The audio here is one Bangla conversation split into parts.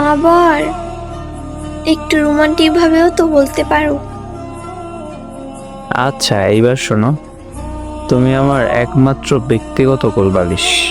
আবার একটু রোমান্টিক ভাবেও তো বলতে পারো। আচ্ছা এইবার শোনো। তুমি আমার একমাত্র ব্যক্তিগত কোলবালিশ।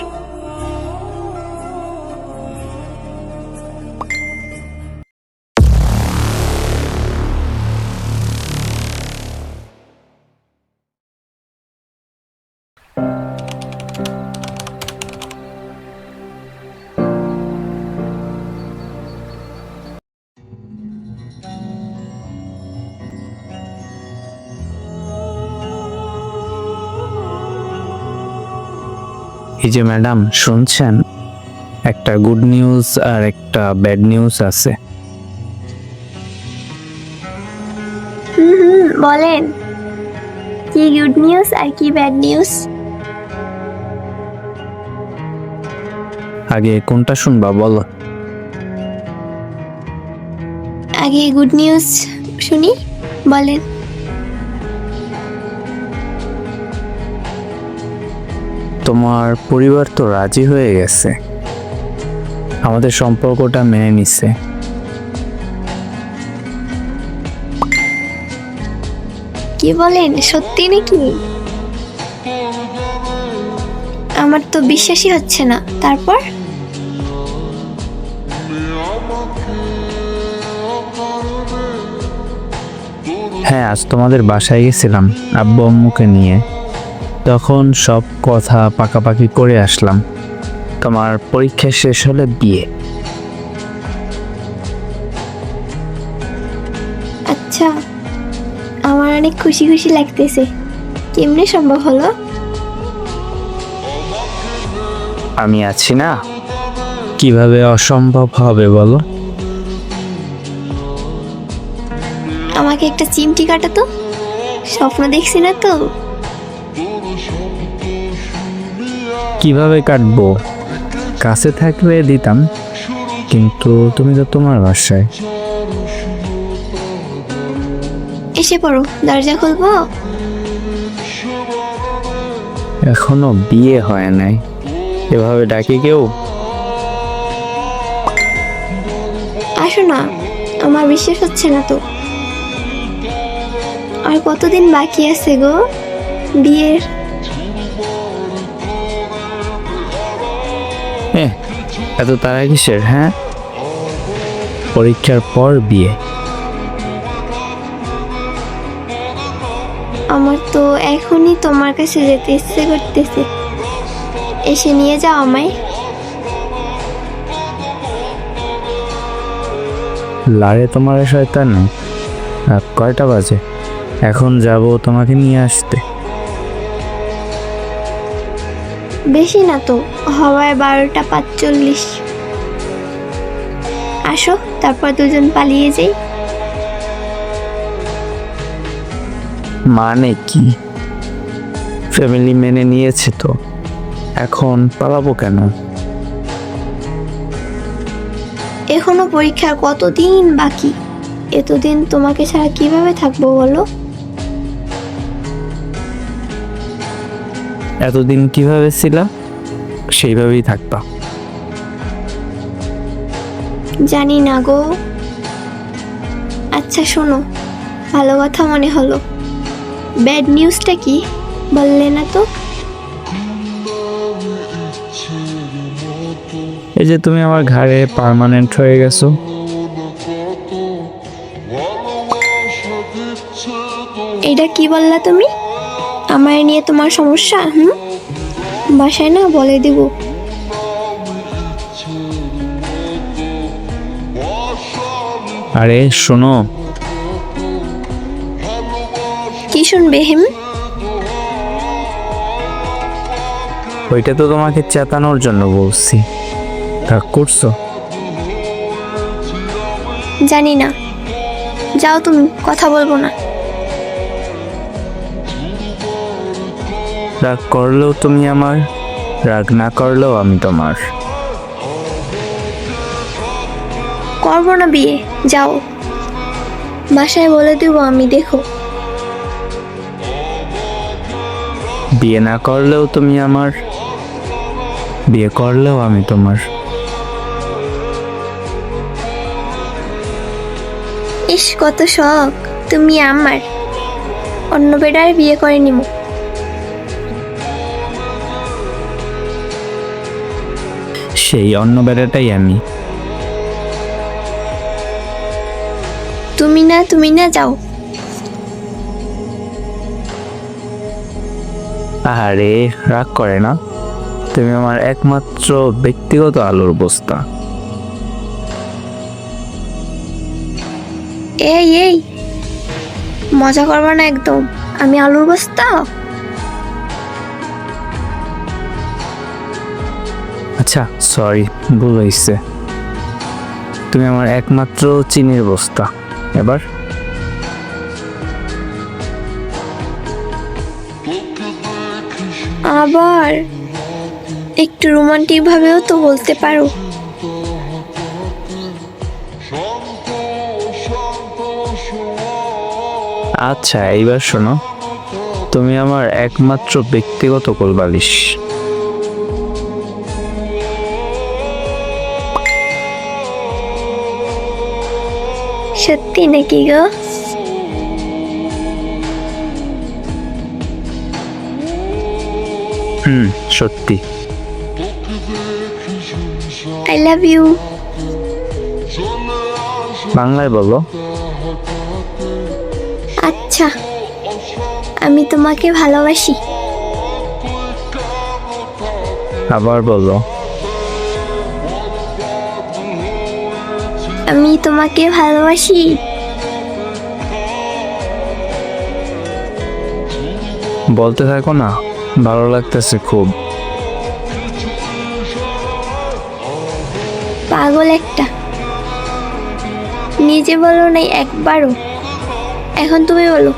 এই যে ম্যাডাম শুনছেন? একটা গুড নিউজ আর একটা ব্যাড নিউজ আছে। হুম হুম বলেন। কি গুড নিউজ আর কি ব্যাড নিউজ আগে কোনটা শুনবা বলো। আগে গুড নিউজ শুনি বলেন। তোমার পরিবার তো রাজি হয়ে গেছে। আমাদের সম্পর্কটা মেনে নিছে। কি বলেন? সত্যি নাকি? আমার তো বিশ্বাসই হচ্ছে না। তারপর? হ্যাঁ আজ তোমাদের বাসায় গেছিলাম আব্বু আম্মুকে নিয়ে। তখন সব কথা পাকাপাকি করে আসলাম। তোমার পরীক্ষা শেষ হলে বিয়ে। আচ্ছা আমার অনেক খুশি খুশি লাগতেছে। কেমনে সম্ভব হলো? আমি আছি না। কীভাবে অসম্ভব হবে বলো? আমাকে একটা চিমটি কাটা তো। স্বপ্ন দেখছি না তো। কীভাবে কাটবো? কাছে থাকলে দিতাম কিন্তু তুমি তো তোমার বাসায়। এসে পড়ো দরজা খুলবো? এখনও বিয়ে হয় নাই। এভাবে ডাকি কেউ? আসো না আমার বিশ্বাস হচ্ছে না তো। আর কতদিন বাকি আছে গো বিয়ের? এ এত তারা কিসের হ্যাঁ? পরীক্ষার পর বিয়ে। আমার তো এখনই তোমার কাছে যেতে ইচ্ছে করতেছে। এসে নিয়ে যাও আমায়। লারে তোমার শয়তান। কয়টা বাজে? এখন যাব তোমাকে নিয়ে আসতে। বেশি না তো হওয়ায় বারোটা পাঁচচল্লিশ। আসো তারপর দুজন পালিয়ে যাই। মানে কি? ফ্যামিলি মেনে নিয়েছে তো এখন পালাবো কেন? এখনও পরীক্ষার কতদিন বাকি? এতদিন তোমাকে ছাড়া কীভাবে থাকব বলো? এতদিন কীভাবে ছিলা? সেইভাবেই থাকবা জানি না গো। আচ্ছা শোনো। ভালো কথা মনে হলো। ব্যাড নিউজটা কি? বললে না তো? এই যে তুমি আমার ঘাড়ে পার্মানেন্ট হয়ে গেছো। এটা কি বললা তুমি? আমায় নিয়ে তোমার সমস্যা হুম? বাসায় না বলে দেব। আরে শোনো। কি শুনবে হিম? ওইটা তো তোমাকে চেতানোর জন্য বলছি। রাগ করছ? জানি না। যাও তুমি কথা বলব না। রাগ করলেও তুমি আমার রাগ না করলেও আমি তোমার। করব না বিয়ে যাও। বাসায় বলে দেবো আমি দেখো। বিয়ে না করলেও তুমি আমার বিয়ে করলেও আমি তোমার। ইস কত শখ তুমি আমার। অন্য বেটার বিয়ে করে নিব সেই অন্য বেড়াটাই আমি। তুমি না তুমি না যাও। আরে রাগ করে না? তুমি আমার একমাত্র ব্যক্তিগত আলোর বস্তা। এই এই। মজা করবা না একদম? আমি আলুর বস্তা? আচ্ছা সরি ভুল হয়েছে তুমি আমার একমাত্র চিনির বস্তা। এবার? আবার? একটু রোমান্টিক ভাবেও তো বলতে পারো। আচ্ছা এইবার শোনো। তুমি আমার একমাত্র ব্যক্তিগত কোলবালিশ। সত্যি নাকি গো? হুম সত্যি। আই লাভ ইউ বাংলায় বলো। আচ্ছা আমি তোমাকে ভালোবাসি। আবার বলো। আমি তোমাকে ভালোবাসি। বলতে থাকো না ভালো লাগতেছে খুব। পাগল একটা। নিজে বলো নাই একবারও। এখন তুমি বলো।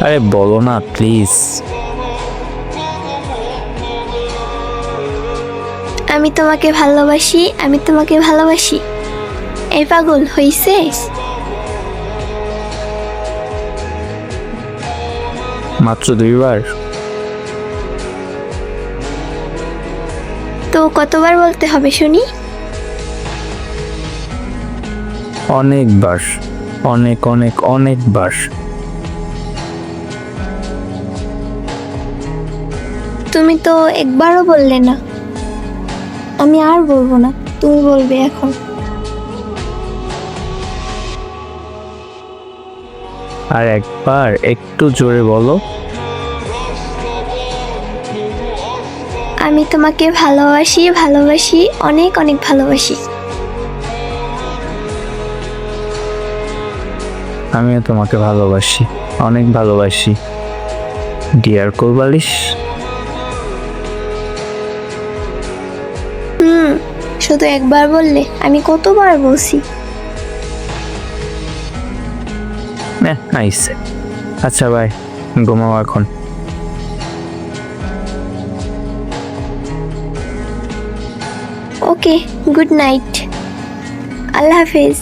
আরে বলো না প্লিজ আমি তোমাকে ভালোবাসি আমি তোমাকে ভালোবাসি। এই পাগল হইছে? মাত্র দুইবার। তো কতবার বলতে হবে শুনি? অনেকবার অনেক অনেক অনেকবার। তুমি তো একবারও বললে না। আমি আর বলব না তুমি বলবে এখন। আর একবার একটু জোরে বলো। আমি তোমাকে ভালোবাসি ভালোবাসি অনেক অনেক ভালোবাসি। আমিও তোমাকে ভালোবাসি অনেক ভালোবাসি। ডিয়ার কোলবালিশ শুধু একবার বললে আমি কতবার বলছি? আইসে আচ্ছা ভাই ঘুমাও এখন। Okay good night. আল্লাহ হাফেজ।